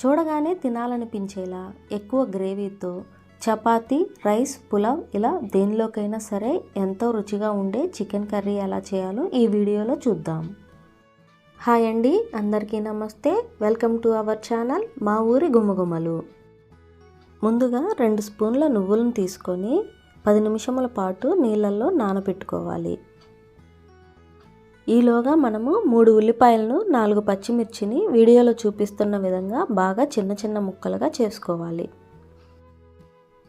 చూడగానే తినాలనిపించేలా ఎక్కువ గ్రేవీతో చపాతీ రైస్ పులావ్ ఇలా దేనిలోకైనా సరే ఎంతో రుచిగా ఉండే చికెన్ కర్రీ ఎలా చేయాలో ఈ వీడియోలో చూద్దాం. హాయ్ అండి అందరికీ నమస్తే. వెల్కమ్ టు అవర్ ఛానల్ మా ఊరి గుమ్మగుమ్మలు ముందుగా రెండు స్పూన్ల నువ్వులను తీసుకొని పది నిమిషముల పాటు నీళ్ళల్లో నానబెట్టుకోవాలి. ఈలోగా మనము మూడు ఉల్లిపాయలను నాలుగు పచ్చిమిర్చిని వీడియోలో చూపిస్తున్న విధంగా బాగా చిన్న చిన్న ముక్కలుగా చేసుకోవాలి.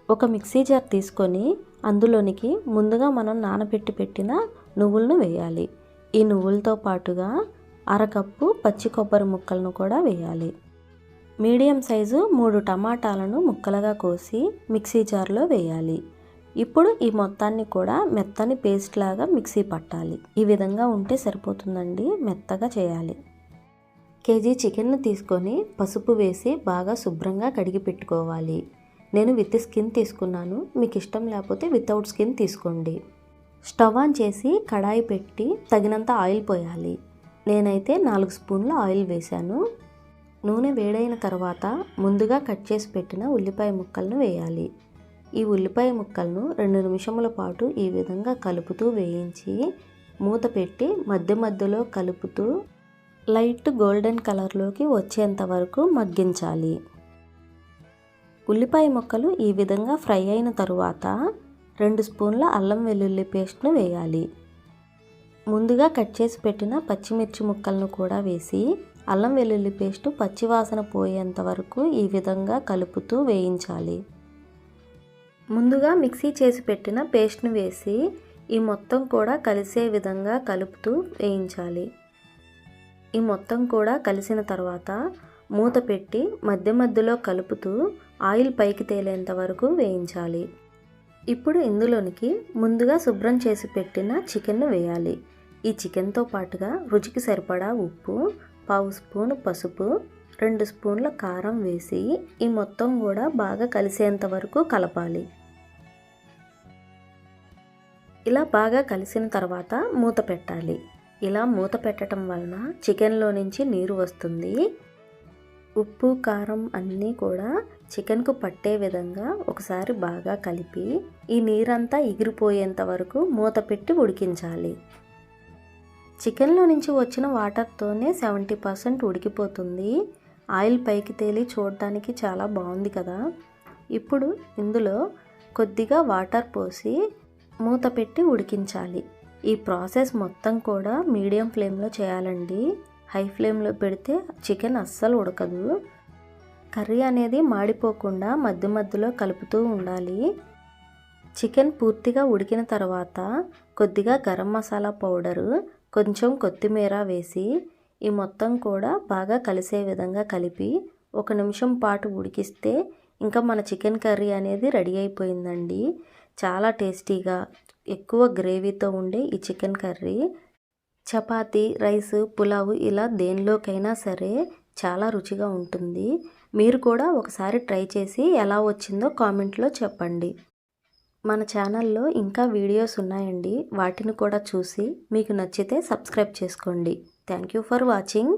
ఒక మిక్సీ జార్ తీసుకొని అందులోనికి ముందుగా మనం నానబెట్టి పెట్టిన నువ్వులను వేయాలి. ఈ నువ్వులతో పాటుగా అరకప్పు పచ్చి కొబ్బరి ముక్కలను కూడా వేయాలి. మీడియం సైజు మూడు టమాటాలను ముక్కలుగా కోసి మిక్సీ జార్లో వేయాలి. ఇప్పుడు ఈ మొత్తాన్ని కూడా మెత్తని పేస్ట్ లాగా మిక్సీ పట్టాలి. ఈ విధంగా ఉంటే సరిపోతుందండి. మెత్తగా చేయాలి. కేజీ చికెన్ను తీసుకొని పసుపు వేసి బాగా శుభ్రంగా కడిగి పెట్టుకోవాలి. నేను విత్ స్కిన్ తీసుకున్నాను. మీకు ఇష్టం లేకపోతే వితౌట్ స్కిన్ తీసుకోండి. స్టవ్ ఆన్ చేసి కడాయి పెట్టి తగినంత ఆయిల్ పోయాలి. నేనైతే నాలుగు స్పూన్ల ఆయిల్ వేశాను. నూనె వేడైన తర్వాత ముందుగా కట్ చేసి పెట్టిన ఉల్లిపాయ ముక్కలను వేయాలి. ఈ ఉల్లిపాయ ముక్కలను రెండు నిమిషముల పాటు ఈ విధంగా కలుపుతూ వేయించి మూత పెట్టి మధ్య మధ్యలో కలుపుతూ లైట్ గోల్డెన్ కలర్లోకి వచ్చేంత వరకు మగ్గించాలి. ఉల్లిపాయ ముక్కలు ఈ విధంగా ఫ్రై అయిన తరువాత రెండు స్పూన్ల అల్లం వెల్లుల్లి పేస్ట్ను వేయాలి. ముందుగా కట్ చేసి పెట్టిన పచ్చిమిర్చి ముక్కలను కూడా వేసి అల్లం వెల్లుల్లి పేస్టు పచ్చివాసన పోయేంత వరకు ఈ విధంగా కలుపుతూ వేయించాలి. ముందుగా మిక్సీ చేసి పెట్టిన పేస్ట్ను వేసి ఈ మొత్తం కూడా కలిసే విధంగా కలుపుతూ వేయించాలి. ఈ మొత్తం కూడా కలిసిన తర్వాత మూత పెట్టి మధ్య మధ్యలో కలుపుతూ ఆయిల్ పైకి తేలేంత వరకు వేయించాలి. ఇప్పుడు ఇందులోనికి ముందుగా శుభ్రం చేసి పెట్టిన చికెన్ను వేయాలి. ఈ చికెన్తో పాటుగా రుచికి సరిపడా ఉప్పు పావు స్పూన్ పసుపు రెండు స్పూన్ల కారం వేసి ఈ మొత్తం కూడా బాగా కలిసేంత వరకు కలపాలి. ఇలా బాగా కలిసిన తర్వాత మూత పెట్టాలి. ఇలా మూత పెట్టడం వలన చికెన్లో నుంచి నీరు వస్తుంది. ఉప్పు కారం అన్నీ కూడా చికెన్కు పట్టే విధంగా ఒకసారి బాగా కలిపి ఈ నీరంతా ఎగిరిపోయేంత వరకు మూత పెట్టి ఉడికించాలి. చికెన్లో నుంచి వచ్చిన వాటర్తోనే సెవెంటీ పర్సెంట్ ఉడికిపోతుంది. ఆయిల్ పైకి తేలి చూడడానికి చాలా బాగుంది కదా. ఇప్పుడు ఇందులో కొద్దిగా వాటర్ పోసి మూత పెట్టి ఉడికించాలి. ఈ ప్రాసెస్ మొత్తం కూడా మీడియం ఫ్లేమ్లో చేయాలండి. హై ఫ్లేమ్లో పెడితే చికెన్ అస్సలు ఉడకదు. కర్రీ అనేది మాడిపోకుండా మధ్య మధ్యలో కలుపుతూ ఉండాలి. చికెన్ పూర్తిగా ఉడికిన తర్వాత కొద్దిగా గరం మసాలా పౌడరు కొంచెం కొత్తిమీర వేసి ఈ మొత్తం కూడా బాగా కలిసే విధంగా కలిపి ఒక నిమిషం పాటు ఉడికిస్తే ఇంకా మన చికెన్ కర్రీ అనేది రెడీ అయిపోయిందండి. చాలా టేస్టీగా ఎక్కువ గ్రేవీతో ఉండే ఈ chicken curry. Chapati rice pulao ఇలా దేనిలోకైనా సరే చాలా రుచిగా ఉంటుంది. మీరు కూడా ఒకసారి ట్రై చేసి ఎలా వచ్చిందో కామెంట్లో చెప్పండి. మన ఛానల్లో ఇంకా వీడియోస్ ఉన్నాయండి. వాటిని కూడా చూసి మీకు నచ్చితే సబ్స్క్రైబ్ చేసుకోండి. Thank you for watching.